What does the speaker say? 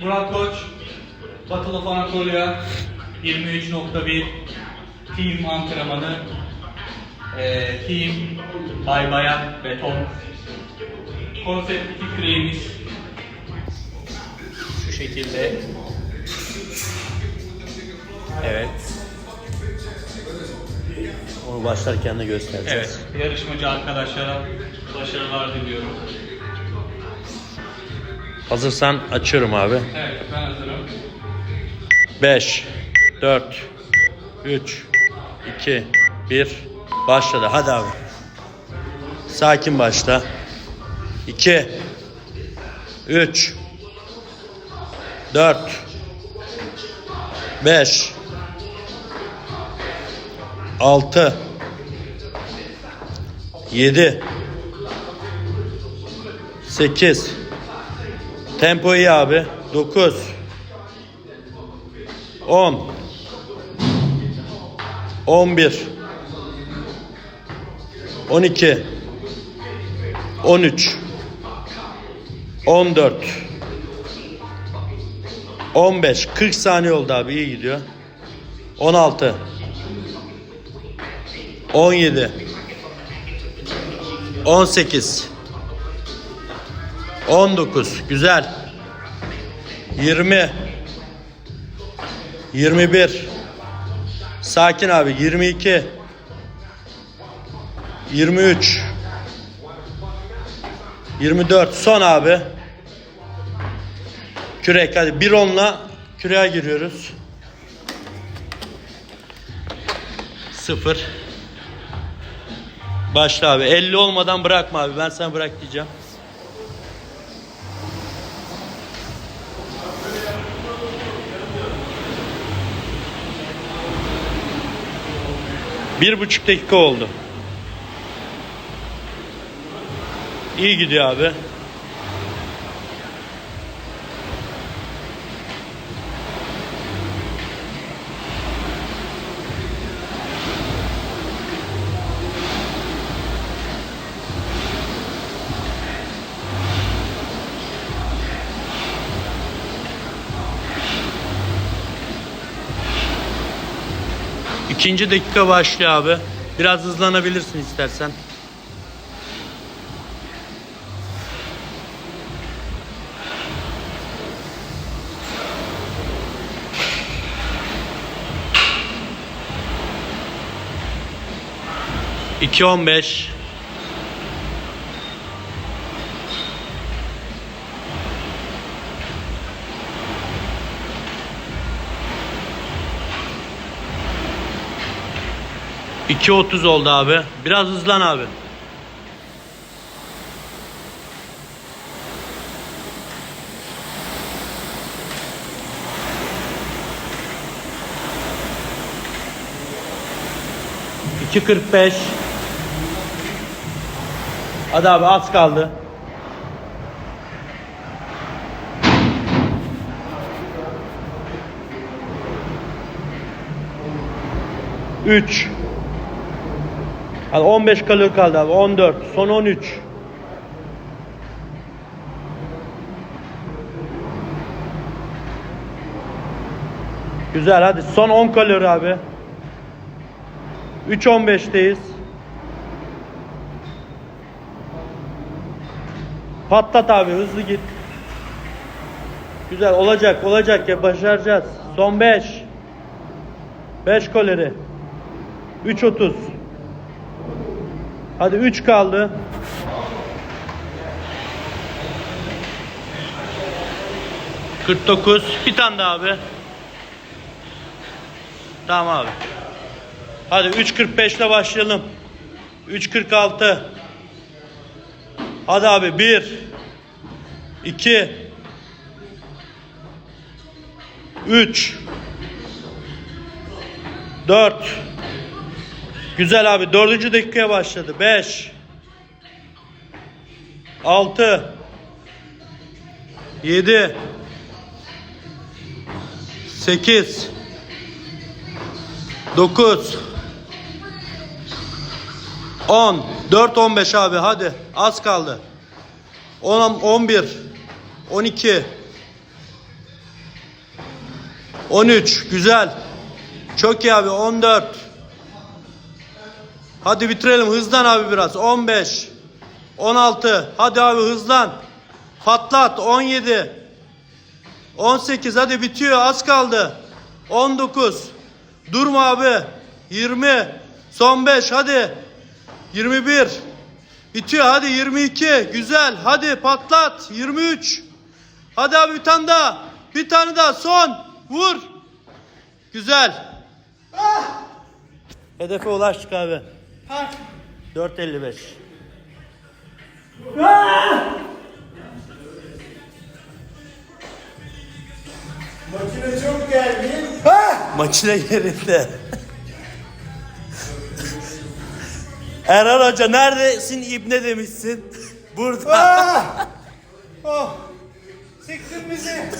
Murat Koç, Battle of Anatolia 23.1 Team antrenmanı. Eee Team Bay Bayan Beton. Konsept 2 küreğimiz. Şu şekilde. Evet. Onu başlarken de göstereceğiz. Evet yarışmacı arkadaşlara başarılar diliyorum Hazırsan açıyorum abi. Evet ben hazırım 5, 4, 3, 2, 1. Başladı. Hadi abi. Sakin başla. 2, 3, 4, 5, 6, 7, 8, Tempo iyi abi. 9, 10 11 12 13 14 15 40 saniye oldu abi. İyi gidiyor. 16 17 18 19 güzel. 20 21 Sakin abi 22 23 24 son abi. Kürek hadi bir onla küreğe giriyoruz. 0 Başla abi 50 olmadan bırakma abi ben sana bırak diyeceğim Bir buçuk dakika oldu. İyi gidiyor abi. İkinci dakika başlıyor abi. Biraz hızlanabilirsin istersen. İki on beş. İki otuz oldu abi. Biraz hızlan abi. İki kırk. Hadi abi az kaldı. Üç. Hadi 15 kalori kaldı abi. 14. Son 13. Güzel hadi son 10 kalori abi. 3.15'teyiz. Patlat abi hızlı git. Güzel olacak olacak ya başaracağız. Son 5. 5 kalori. 3.30. Hadi 3 kaldı. Kırk dokuz. Bir tane daha abi. Tamam abi. Hadi 3.45 ile başlayalım. 3.46. Hadi abi 1 2 3 4 Güzel abi. Dördüncü dakikaya başladı. Beş. Altı. Yedi. Sekiz. Dokuz. On. Dört on beş abi hadi. Az kaldı. On, on bir. On iki. 13 güzel. Çok iyi abi 14. Hadi bitirelim hızlan abi biraz 15. 16. Hadi abi hızlan. Patlat 17. 18 hadi bitiyor az kaldı. 19. Durma abi. 20. Son 5 hadi. 21. Bitiyor hadi 22. Güzel. Hadi patlat. 23. Hadi abi bir tane daha. Bir tane daha son. Vur. Güzel. Hedefe ulaştık abi. 4.55. Makine çok gergin. Makine yerinde. Erhan Hoca neredesin ibne demişsin. Burada. Ah! Oh! Siktin bizi.